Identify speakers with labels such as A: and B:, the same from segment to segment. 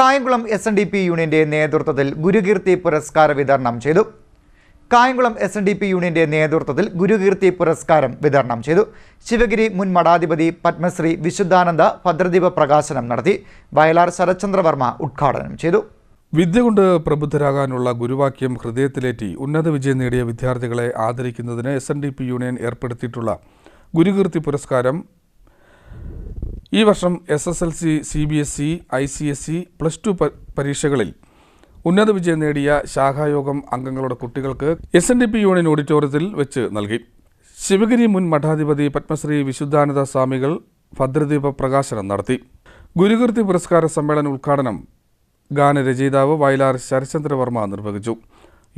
A: Kayamkulam S N D P യൂണിയന്റെ നേതൃത്വത്തിൽ ഗുരുകീർത്തി പുരസ്കാര വിതരണം ചെയ്തു. Kayamkulam S N D P യൂണിയന്റെ നേതൃത്വത്തിൽ ഗുരുകീർത്തി പുരസ്കാരം വിതരണം ചെയ്തു. ശിവഗിരി മുൻ മഠാധിപതി പത്മശ്രീ വിശുദ്ധാനന്ദ ഭദ്രദീപ പ്രകാശനം നടത്തി. വയലാർ ശരചന്ദ്രവർമ്മ ഉദ്ഘാടനം ചെയ്തു.
B: വിദ്യ കൊണ്ട് പ്രബുദ്ധരാകാനുള്ള ഗുരുവാക്യം ഹൃദയത്തിലേറ്റി ഉന്നത വിജയം നേടിയ വിദ്യാർത്ഥികളെ ആദരിക്കുന്നതിന് S N D P union ഏർപ്പെടുത്തിയിട്ടുള്ള Gurukeerthi പുരസ്കാരം ഈ വർഷം S S L C C B S E I C S E plus two പരീക്ഷകളിൽ ഉന്നത വിജയം നേടിയ ശാഖായോഗം അംഗങ്ങളുടെ കുട്ടികൾക്ക് S N D P union ഓഡിറ്റോറിയത്തിൽ വെച്ച് നൽകി. ശിവഗിരി മുൻ മഠാധിപതി പത്മശ്രീ വിശുദ്ധാനന്ദ സ്വാമികൾ ഭദ്രദീപ പ്രകാശനം നടത്തി. ഗുരുകീർത്തി പുരസ്കാര സമ്മേളന ഉദ്ഘാടനം ഗാനരചയിതാവ് വയലാർ ശരചന്ദ്രവർമ്മ നിർവഹിച്ചു.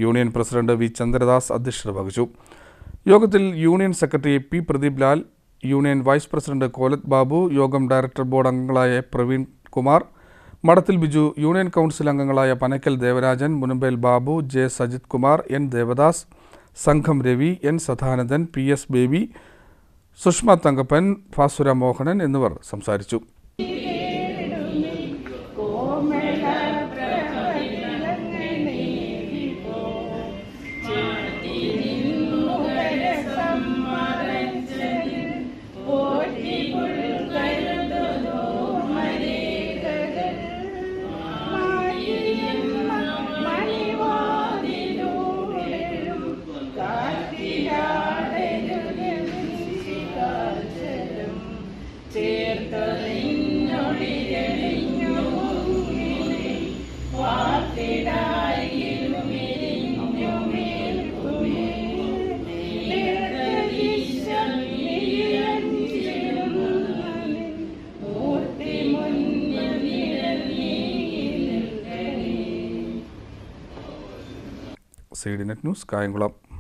B: യൂണിയൻ പ്രസിഡന്റ് വി ചന്ദ്രദാസ് അധ്യക്ഷത വഹിച്ചു. യോഗത്തിൽ union secretary P Pradeep Lal union vice president Kolath Babu യോഗം ഡയറക്ടർ ബോർഡ് അംഗങ്ങളായ പ്രവീൺ കുമാർ മടത്തിൽ ബിജു യൂണിയൻ കൗൺസിൽ അംഗങ്ങളായ പനക്കൽ ദേവരാജൻ മുനമ്പേൽ ബാബു ജെ സജിത് കുമാർ എൻ ദേവദാസ് സംഘം Ravi N Sadanandan P S Baby Sushama Thankappan Fasura Mohanan എന്നിവർ സംസാരിച്ചു. C net news Kayamkulam.